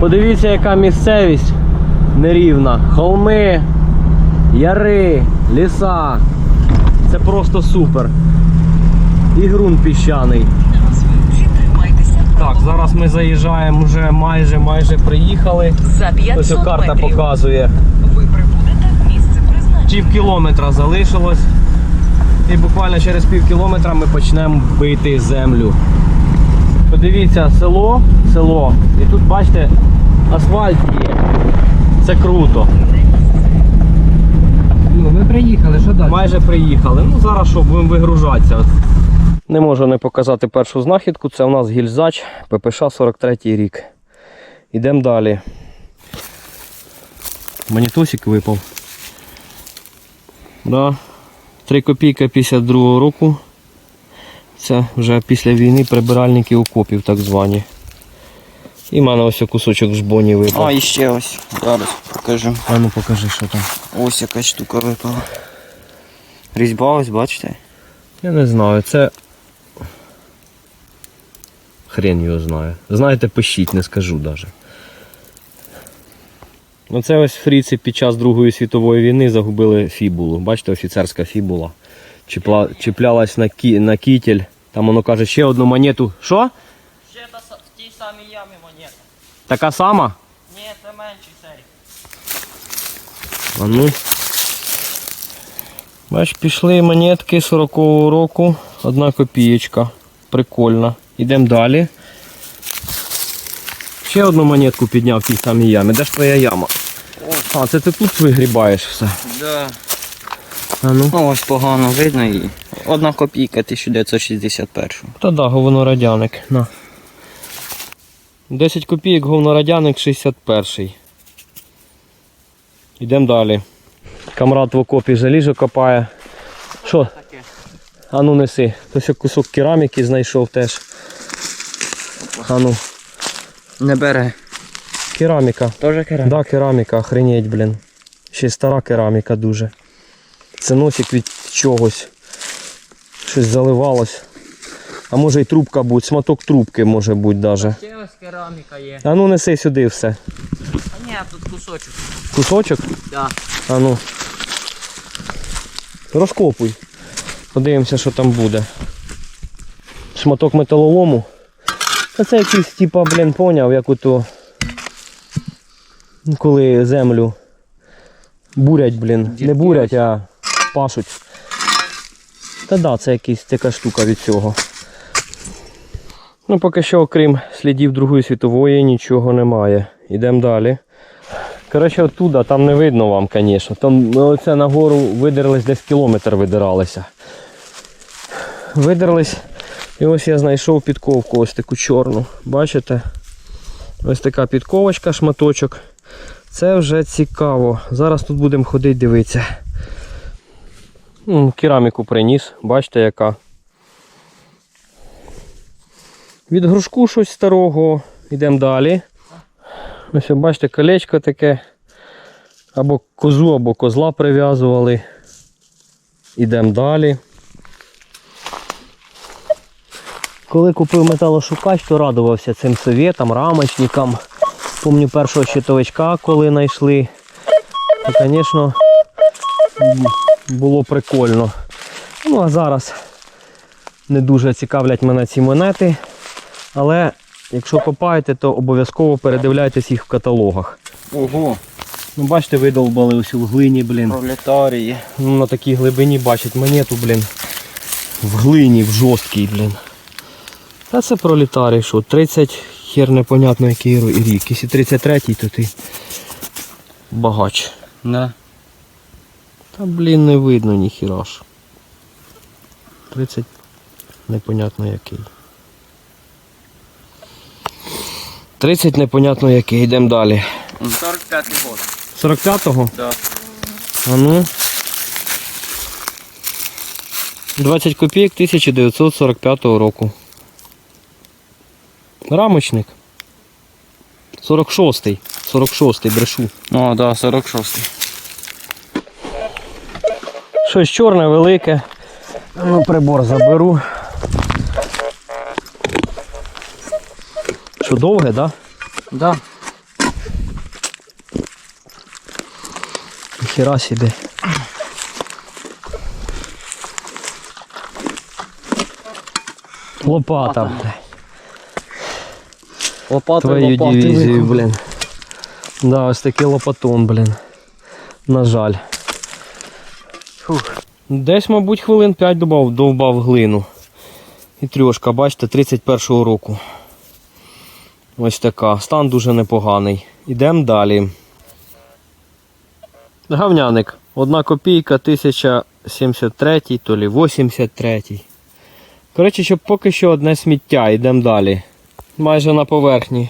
Подивіться, яка місцевість нерівна. Холми, яри, ліса. Це просто супер. І ґрунт піщаний. Так, зараз ми заїжджаємо вже майже майже приїхали. За Ось 500 карта метрів показує. ви прибудете в місце призначення. Пів кілометра залишилось. І буквально через пів кілометра ми почнемо бити землю. Подивіться, село, село. І тут бачите, асфальт є. Це круто. Ну, ми приїхали, що далі? Майже приїхали. Ну зараз що, будемо вигружатися. Не можу не показати першу знахідку. Це у нас гільзач ППШ 43 рік. Йдемо далі. Монітосик випав. Да. 3 копійки 52 року. Це вже після війни прибиральники окопів так звані. І в мене ось кусочок жбоні випав. А, і ще ось. Зараз покажу. А ну покажи, що там. Ось яка штука випала. Різьба ось, бачите? Я не знаю, це. Хрен його знає. Знаєте, пишіть, не скажу навіть. Оце ось фріці під час Другої світової війни загубили фібулу. Бачите, офіцерська фібула. Чіпла... Чіплялась на, кі... на кітель. Там воно каже ще одну монету. Що? Ще та в тій самій ямі монета. Така сама? Ні, це менший серій. А ну. Бач, пішли монетки 40-го року. Одна копієчка. Прикольно. Йдемо далі. Ще одну монетку підняв в тій самій ямі. Де ж твоя яма? А, це ти тут вигрібаєш все. Да. А ну. Ну ось погано видно її. Одна копійка 1961. Та да, говнорадяник. На. 10 копійок говнорадяник 61. Йдемо далі. Камрад в окопі заліжо копає. Що? А ну неси. Ось кусок кераміки знайшов теж. А ну. Не бере. Кераміка. Тоже кераміка? Да, кераміка, охренеть, блін. Ще й стара кераміка дуже. Це носик від чогось. Щось заливалось. А може й трубка будь, сматок трубки може бути даже. Ще ось кераміка є. А ну неси сюди все. А ні, тут кусочок. Кусочок? Да. А ну. Розкопуй. Подивимося, що там буде. Шматок металолому. Та це якийсь типа, блін, поняв, як ото. Ну, Коли землю бурять, блін. Не бурять, а пашуть. Та да, це якась така штука від цього. Ну, поки що, окрім слідів Другої світової, нічого немає. Йдемо далі. Коротше, оттуда там не видно вам, звісно. Там оце нагору видерлись, десь кілометр видиралися. Видерлись. І ось я знайшов підковку, ось таку чорну. Бачите? Ось така підковочка, шматочок. Це вже цікаво. Зараз тут будемо ходити дивитися. М, Кераміку приніс, бачите яка. Від грушку щось старого. Йдемо далі. Ось бачите, колечко таке. Або козу, або козла прив'язували. Ідемо далі. Коли купив металошукач, то радувався цим совєтам, рамочникам. Помню першого щитовичка, коли знайшли. І, звісно, було прикольно. Ну а зараз не дуже цікавлять мене ці монети. Але якщо копаєте, то обов'язково передивляйтесь їх в каталогах. Ого, Ну, бачите, видовбали ось у глині, блін. пролетарії. Ну, на такій глибині бачать монету, блін. В глині, в жорсткій, блін. Та це пролітарій, що 30 хер непонятно який рік. Якщо 33-й, то ти багач. Да. Та блін не видно ніхіра ж. 30 непонятно який. 30 непонятно який. Йдемо далі. 45-й год. 45-го? Да. А ну. 20 копійок 1945 року. Рамочник. 46-й. 46-й брешу. О, да, 46-й. Щось чорне, велике. Ну, прибор заберу. Що довге, так? Да? Да. Хіра іде. Лопата. Лопата. Лопати, Твою лопати дивізію, блін. Да, ось такий лопатон, блін. На жаль. Фух. Десь, мабуть, хвилин 5 добав, довбав глину. І трьошка, бачите, 31-го року. Ось така. Стан дуже непоганий. Ідемо далі. Гавняник. Одна копійка 1073, то лі 83. Коротше, щоб поки що одне сміття, йдемо далі. Майже на поверхні.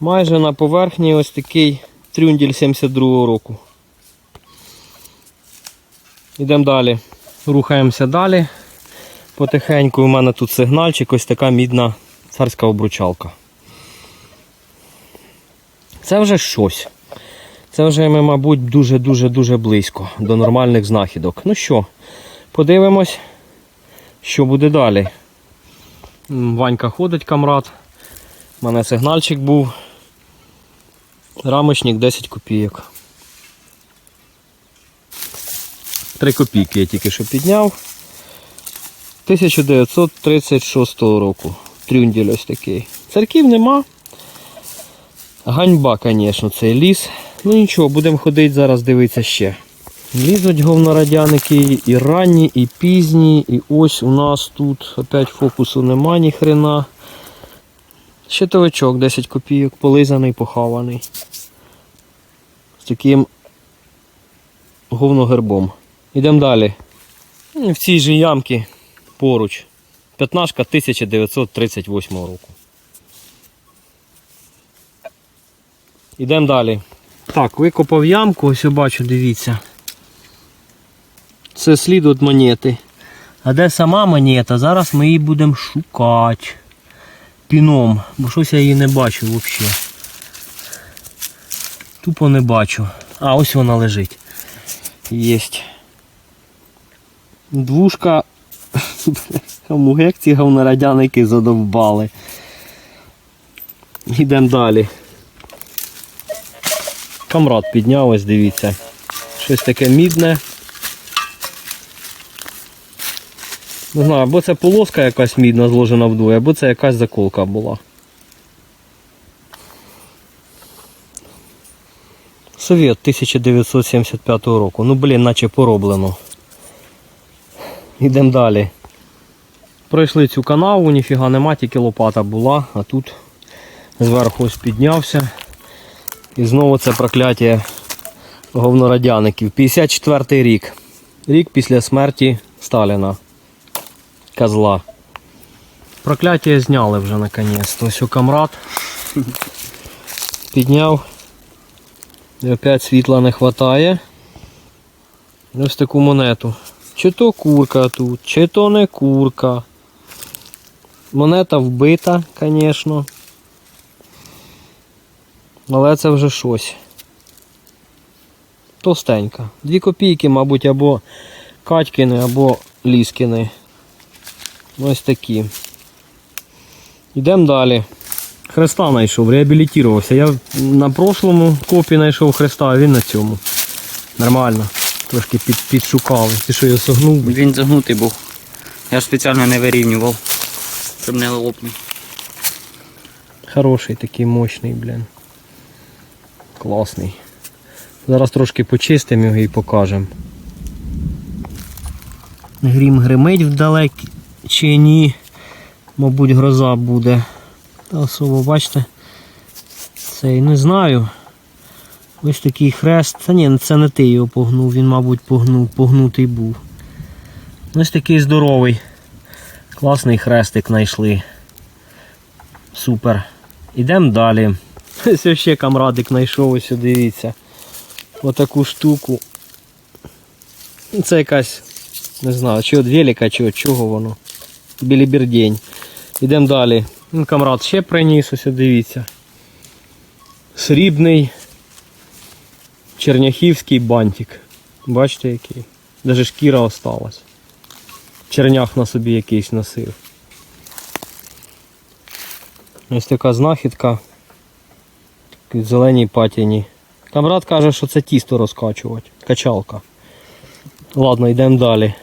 Майже на поверхні ось такий трюнділь 72-го року. Йдемо далі. Рухаємося далі. Потихеньку у мене тут сигнальчик, ось така мідна царська обручалка. Це вже щось. Це вже ми, мабуть, дуже-дуже-дуже близько до нормальних знахідок. Ну що, подивимось, що буде далі. Ванька ходить, камрад. У мене сигнальчик був. Рамочник 10 копійок. 3 копійки я тільки що підняв. 1936 року. Трюнділь ось такий. Церків нема. Ганьба, звісно, цей ліс. Ну нічого, будемо ходити зараз дивитися ще. Лізуть говнорадяники і ранні, і пізні. І ось у нас тут опять фокусу нема ні хрена. Щитовичок 10 копійок, полизаний, похаваний. З таким говногербом. Ідемо далі. Ну, В цій же ямці поруч. П'ятнашка 1938 року. Ідемо далі. Так, викопав ямку, ось я бачу, дивіться. Це слід від монети. А де сама монета? Зараз ми її будемо шукати піном, бо щось я її не бачу взагалі. Тупо не бачу. А, ось вона лежить. Єсть. Двушка. Кому як ці говнорадяники задовбали. Йдемо далі. Камрад підняв, ось дивіться. Щось таке мідне. Не знаю, або це полоска якась мідна зложена вдвоє, або це якась заколка була. Совет 1975 року. Ну блін, наче пороблено. Йдемо далі. Пройшли цю канаву, ніфіга нема, тільки лопата була, а тут зверху ось піднявся. І знову це прокляття говнорадяників. 54 рік. Рік після смерті Сталіна. Козла. Прокляття зняли вже наконець. Ось у камрад підняв. І опять світла не вистачає. Ось таку монету. Чи то курка тут, чи то не курка. Монета вбита, звісно. Але це вже щось. Товстенька. Дві копійки, мабуть, або Катькини, або Ліскини. Ось такі. Йдемо далі. Хреста знайшов, реабілітувався. Я на прошлому копі знайшов хреста, а він на цьому. Нормально. Трошки під, підшукали. Ти що я согнув? Він загнутий був. Я ж спеціально не вирівнював, щоб не лопнув. Хороший такий мощний, блін. Класний. Зараз трошки почистимо його і покажемо. Грім гримить вдалек чи ні. Мабуть, гроза буде. Та особо, бачите. Цей не знаю. Ось такий хрест. Та ні, це не ти його погнув, він, мабуть, погнув, погнутий був. Ось такий здоровий. Класний хрестик знайшли. Супер. Ідемо далі. Ось ще камрадик знайшов, ось дивіться. Отаку штуку. Це якась, не знаю, чи від велика, чи від чого воно. Білібердень. Ідемо далі. Ну, Камрад ще приніс, ось дивіться. Срібний черняхівський бантик. Бачите який? Даже шкіра осталась. Чернях на собі якийсь носив. Ось така знахідка. В зеленій патіні Камрад каже, що це тісто розкачувати. Качалка. Ладно, йдемо далі.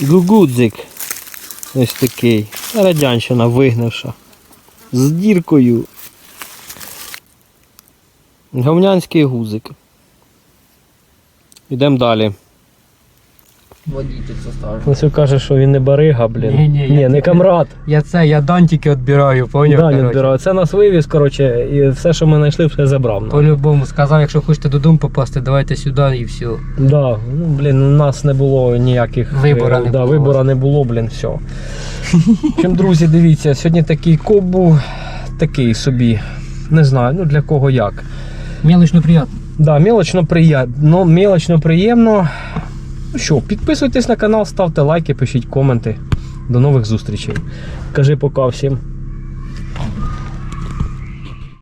Гугудзик. Ось такий. Радянщина вигнавша. З діркою. Говнянський гузик. Йдемо далі. Водитель состав. Ось каже, що він не барига, блін. Ні-ні, я Ні, не тільки- камрад. Я це, я дантики відбираю, поняв? Да, не коротше? відбирав. Це нас вивіз, коротше, і все, що ми знайшли, все забрав. нам. По-любому сказав, якщо хочете додому попасти, давайте сюди і все. Да, ну, блін, у нас не було ніяких Вибора е, не да, було. вибора не було, блін, все. Общем, друзі, дивіться, сьогодні такий коп був, такий собі. Не знаю, ну для кого як. Мелочно приємно. Да, мелочно приємно, мелочно приємно. Ну що, підписуйтесь на канал, ставте лайки, пишіть коменти. До нових зустрічей. Кажи пока всім.